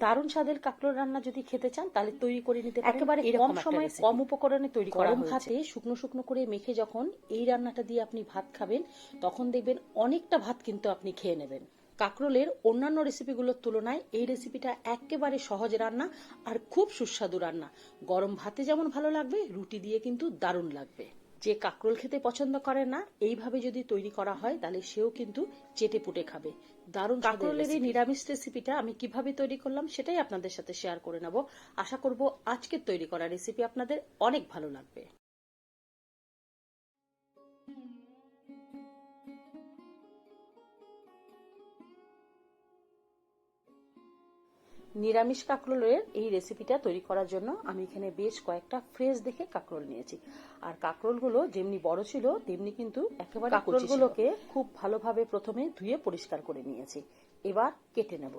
দারুণ স্বাদের কাঁকড়োর রান্না যদি খেতে চান তাহলে তৈরি করে নিতে একেবারে কম সময়ে কম উপকরণে তৈরি করা ভাতে শুকনো শুকনো করে মেখে যখন এই রান্নাটা দিয়ে আপনি ভাত খাবেন তখন দেখবেন অনেকটা ভাত কিন্তু আপনি খেয়ে নেবেন। কাঁকরোলের অন্যান্য রেসিপিগুলোর তুলনায় এই রেসিপিটা একেবারে সহজ রান্না আর খুব সুস্বাদু রান্না। গরম ভাতে যেমন ভালো লাগবে রুটি দিয়ে কিন্তু দারুণ লাগবে। যে কাকরোল খেতে পছন্দ করে না এইভাবে যদি তৈরি করা হয় তাহলে সেও কিন্তু চেটে পুটে খাবে। দারুণ কাকরোলের এই নিরামিষ রেসিপিটা আমি কীভাবে তৈরি করলাম সেটাই আপনাদের সাথে শেয়ার করে নেব। আশা করব আজকের তৈরি করা রেসিপি আপনাদের অনেক ভালো লাগবে। নিরামিষ কাঁকরোলের এই রেসিপিটা তৈরি করার জন্য আমি এখানে বেশ কয়েকটা ফ্রেশ দেখে কাঁকরোল নিয়েছি। আর কাঁকরোলগুলো যেমনি বড় ছিল তেমনি কিন্তু একেবারে কাঁকরোলগুলোকে খুব ভালোভাবে প্রথমে ধুয়ে পরিষ্কার করে নিয়েছি। এবার কেটে নেব।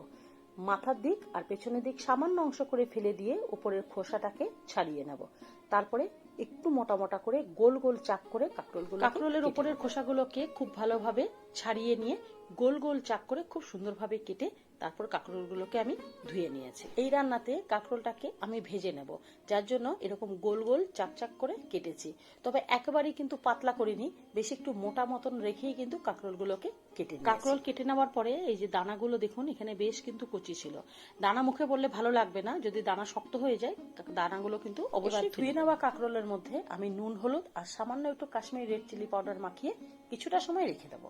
মাথার দিক আর পেছনের দিক সামান্য অংশ করে ফেলে দিয়ে উপরের খোসাটাকে ছাড়িয়ে নেব। তারপরে একটু মোটা মোটা করে গোল গোল চাক করে কাঁকরোলগুলো কাঁকরোলের উপরের খোসাগুলোকে খুব ভালোভাবে ছাড়িয়ে নিয়ে গোল গোল চাক করে খুব সুন্দরভাবে কেটে তারপর কাঁকরোলগুলোকে আমি ধুয়ে নিয়েছি। এই রান্নাতে কাঁকরোলটাকে আমি ভেজে নেব যার জন্য এরকম গোল গোল চাক চাক করে কেটেছি। তবে একেবারেই কিন্তু পাতলা করিনি বেশি একটু মোটা মতন রেখেই কিন্তু কাঁকরোলগুলোকে কেটে কাঁকরোল কেটে নেওয়ার পরে এই যে দানাগুলো দেখুন এখানে বেশ কিন্তু কচি ছিল। দানা মুখে বললে ভালো লাগবে না যদি দানা শক্ত হয়ে যায় দানাগুলো কিন্তু অবশ্যই ধুয়ে নেওয়া কাঁকরোলের মধ্যে আমি নুন হলুদ আর সামান্য একটু কাশ্মীরি রেড চিলি পাউডার মাখিয়ে কিছুটা সময় রেখে দেবো।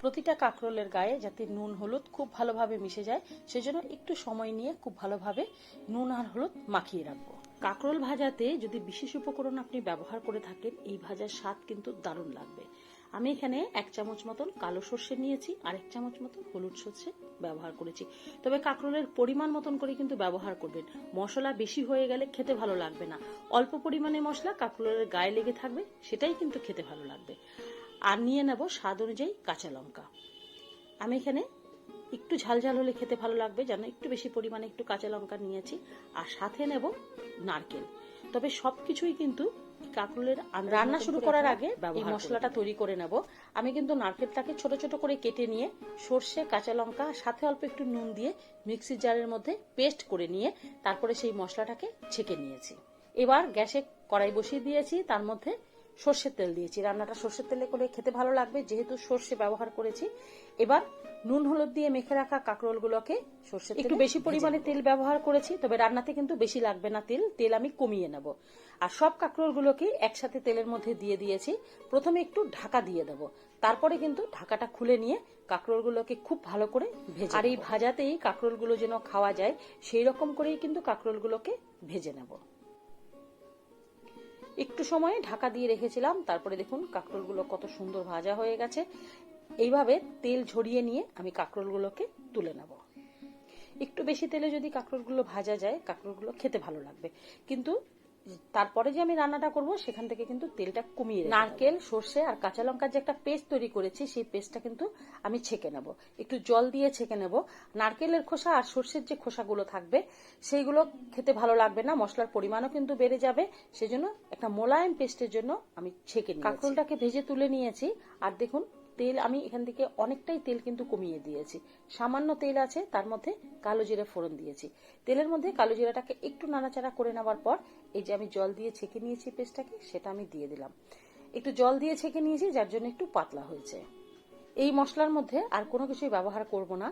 প্রতিটা কাঁকরোলের গায়ে যাতে নুন, হলুদ খুব ভালোভাবে মিশে যায়, সেজন্য একটু সময় নিয়ে খুব ভালোভাবে নুন আর হলুদ মাখিয়ে রাখব। কাঁকরোল ভাজাতে যদি বিশেষ উপকরণ আপনি ব্যবহার করে থাকেন, এই ভাজার স্বাদ কিন্তু দারুণ লাগবে। আমি এখানে এক চামচ মতন কালো সর্ষে নিয়েছি, আর এক চামচ মতন হলুদ সর্ষে ব্যবহার করেছি। তবে কাঁকরোলের পরিমাণ মতন করে কিন্তু ব্যবহার করবেন। মশলা বেশি হয়ে গেলে খেতে ভালো লাগবে না। অল্প পরিমাণে মশলা কাঁকরোলের গায়ে লেগে থাকবে, সেটাই কিন্তু খেতে ভালো লাগবে। আর নিয়ে নেব স্বাদ অনুযায়ী কাঁচা লঙ্কা। আমি এখানে একটু ঝাল ঝাল হলে খেতে ভালো লাগবে যেন একটু বেশি পরিমাণে একটু কাঁচা লঙ্কা নিয়েছি। আর সাথে নেব নারকেল। তবে সব কিছুই কিন্তু কাঁকরোলের রান্না শুরু করার আগে এই মশলাটা তৈরি করে নেব। আমি কিন্তু নারকেলটাকে ছোট ছোট করে কেটে নিয়ে সর্ষে কাঁচা লঙ্কা সাথে অল্প একটু নুন দিয়ে মিক্সির জারের মধ্যে পেস্ট করে নিয়ে তারপরে সেই মশলাটাকে ছেঁকে নিয়েছি। এবার গ্যাসে কড়াই বসিয়ে দিয়েছি তার মধ্যে সর্ষের তেল দিয়েছি। রান্নাটা সর্ষের তেলে করে খেতে ভালো লাগবে। যেহেতু সর্ষে ব্যবহার করেছি এবার নুন হলুদ দিয়ে মেখে রাখা কাঁকরোলগুলোকে সর্ষের একটু বেশি পরিমাণে তেল ব্যবহার করেছি তবে রান্নাতে কিন্তু বেশি লাগবে না তেল তেল আমি কমিয়ে নেব। আর সব কাঁকরোলগুলোকে একসাথে তেলের মধ্যে দিয়ে দিয়েছি। প্রথমে একটু ঢাকা দিয়ে দেব। তারপরে কিন্তু ঢাকাটা খুলে নিয়ে কাঁকরোলগুলোকে খুব ভালো করে ভেজে আর এই ভাজাতেই কাঁকরোলগুলো যেন খাওয়া যায় সেই রকম করেই কিন্তু কাঁকরোলগুলোকে ভেজে নেব। একটু সময় ঢাকা দিয়ে রেখেছিলাম। তারপরে দেখুন কাঁকরোলগুলো কত সুন্দর ভাজা হয়ে গেছে। এইভাবে তেল ঝরিয়ে নিয়ে আমি কাঁকরোলগুলোকে তুলে নেব। একটু বেশি তেলে যদি কাঁকরোলগুলো ভাজা যায়, কাঁকরোলগুলো খেতে ভালো লাগবে। কিন্তু তারপরে যে আমি রান্নাটা করব সেখান থেকে কিন্তু তেলটা কমিয়ে নারকেল সর্ষে আর কাঁচা লঙ্কার যে একটা পেস্ট তৈরি করেছি সেই পেস্টটা কিন্তু আমি ছেঁকে নেব। একটু জল দিয়ে ছেঁকে নেব। নারকেলের খোসা আর সর্ষের যে খোসাগুলো থাকবে সেইগুলো খেতে ভালো লাগবে না মশলার পরিমাণও কিন্তু বেড়ে যাবে। সেজন্য একটা মোলায়েম পেস্টের জন্য আমি ছেঁকে নিই কাঁকরোলটাকে ভেজে তুলে নিয়েছি। আর দেখুন তেল, আমি এখান থেকে অনেকটাই তেল কিন্তু কমিয়ে দিয়েছি। সামান্য তেল আছে, তার মধ্যে কালো জিরা ফোড়ন দিয়েছি। তেলের মধ্যে কালো জিরাটাকে একটু নাড়াচাড়া করে নেওয়ার পর, এই যে আমি জল দিয়ে ছেঁকে নিয়েছি পেস্টটাকে, সেটা আমি দিয়ে দিলাম। একটু জল দিয়ে ছেঁকে নিয়েছি, যার জন্য একটু পাতলা হয়েছে। এই মশলার মধ্যে আর কোনো কিছুই ব্যবহার করব না,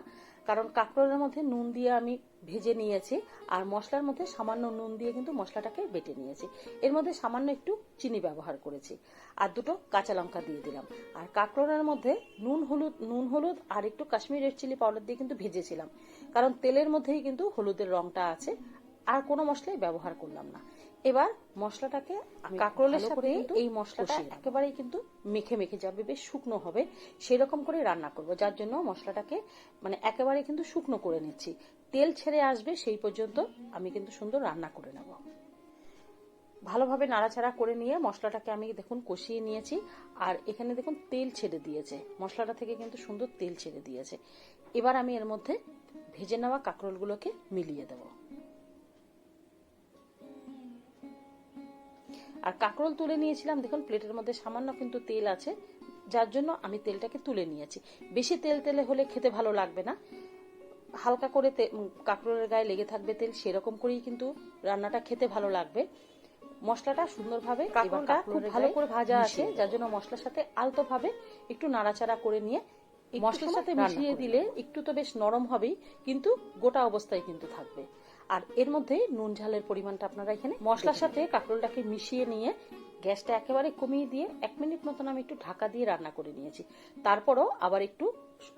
কারণ কাঁকরোলের মধ্যে নুন দিয়ে আমি ভেজে নিয়েছি, আর মশলার মধ্যে সামান্য নুন দিয়ে কিন্তু মশলাটাকে বেটে নিয়েছি। এর মধ্যে সামান্য একটু চিনি ব্যবহার করেছি, আর দুটো কাঁচা লঙ্কা দিয়ে দিলাম। আর কাঁকরোলের মধ্যে নুন হলুদ নুন হলুদ আর একটু কাশ্মীর রেড চিলি পাউডার দিয়ে কিন্তু ভেজেছিলাম, কারণ তেলের মধ্যেই কিন্তু হলুদের রংটা আছে, আর কোনো মশলাই ব্যবহার করলাম না। এবার মশলাটাকে কাঁকরোলের সাথে এই মশলাটা একেবারেই কিন্তু মেখে মেখে যাবে বেশ শুকনো হবে সেই রকম করে রান্না করব যার জন্য মশলাটাকে মানে একেবারে কিন্তু শুকনো করে নিচ্ছি। তেল ছেড়ে আসবে সেই পর্যন্ত আমি কিন্তু সুন্দর রান্না করে নেব। ভালোভাবে নাড়াচাড়া করে নিয়ে মশলাটাকে আমি দেখুন কষিয়ে নিয়েছি আর এখানে দেখুন তেল ছেড়ে দিয়েছে মশলাটা থেকে কিন্তু সুন্দর তেল ছেড়ে দিয়েছে। এবার আমি এর মধ্যে ভেজে নেওয়া কাঁকরোলগুলোকে মিলিয়ে দেবো। আর কাঁকরোল তুলে নিয়েছিলাম। দেখুন প্লেটের মধ্যে সামান্য কিন্তু তেল আছে যার জন্য আমি তেলটাকে তুলে নিয়েছি। বেশি তেল তেলে হলে খেতে ভালো লাগবে না। হালকা করে কাঁকরোলের গায়ে লেগে থাকবে তেল সেরকম করেই কিন্তু রান্নাটা খেতে ভালো লাগবে। মশলাটা সুন্দরভাবে কাঁকরোলটা খুব ভালো করে ভাজা আছে যার জন্য মশলার সাথে আলতো ভাবে একটু নাড়াচাড়া করে নিয়ে মশলার সাথে মিশিয়ে দিলে একটু তো বেশ নরম হবেই কিন্তু গোটা অবস্থায় কিন্তু থাকবে। আর এর মধ্যে নুন ঝালের পরিমাণটা আপনারা এখানে মশলার সাথে কাঁকরোলটাকে মিশিয়ে নিয়ে গ্যাসটা একেবারে কমিয়ে দিয়ে এক মিনিট মতন আমি একটু ঢাকা দিয়ে রান্না করে নিয়েছি। তারপরও আবার একটু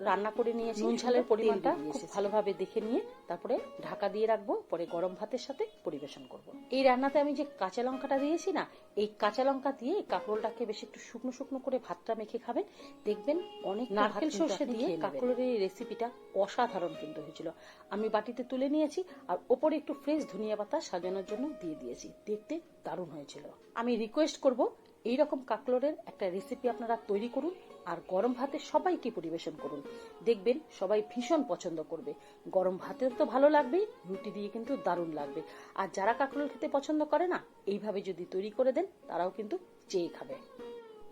রান্না করে নিয়েছি। নুন ঝালের পরিমাণটা ভালোভাবে দেখে নিয়ে তারপরে ঢাকা দিয়ে রাখব পরে গরম ভাতের সাথে পরিবেশন করব। এই রান্নাতে আমি যে কাঁচা লঙ্কাটা দিয়েছি না এই কাঁচা লঙ্কা দিয়ে কাঁকরোলটাকে বেশ একটু শুকনো শুকনো করে ভাতটা মেখে খাবেন। দেখবেন অনেক নারকেল সর্ষে দিয়ে কাঁকরোলের এই রেসিপিটা অসাধারণ কিন্তু হয়েছিল। আমি বাটিতে তুলে নিয়েছি আর ওপরে একটু ফ্রেশ ধনিয়া পাতা সাজানোর জন্য দিয়ে দিয়েছি। দেখতে দারুণ হয়েছিল। আমি রিকোয়েস্ট করব। এই রকম কাকলোরের একটা রেসিপি আপনারা তৈরি করুন আর গরম ভাতে সবাইকে পরিবেশন করুন। দেখবেন সবাই ভীষণ পছন্দ করবে। গরম ভাতেও তো ভালো লাগবেই রুটি দিয়ে কিন্তু দারুণ লাগবে। আর যারা কাকরোল খেতে পছন্দ করে না, এইভাবে যদি তৈরি করে দেন, তারাও কিন্তু চেয়ে খাবে।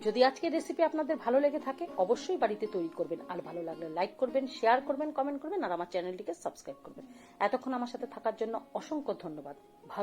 যদি আজকের রেসিপি আপনাদের ভালো লেগে থাকে, অবশ্যই বাড়িতে তৈরি করবেন। আর ভালো লাগলে লাইক করবেন শেয়ার করবেন কমেন্ট করবেন, আর আমার চ্যানেলটিকে সাবস্ক্রাইব করবেন। এতক্ষণ আমার সাথে থাকার জন্য অসংখ্য ধন্যবাদ। ভালো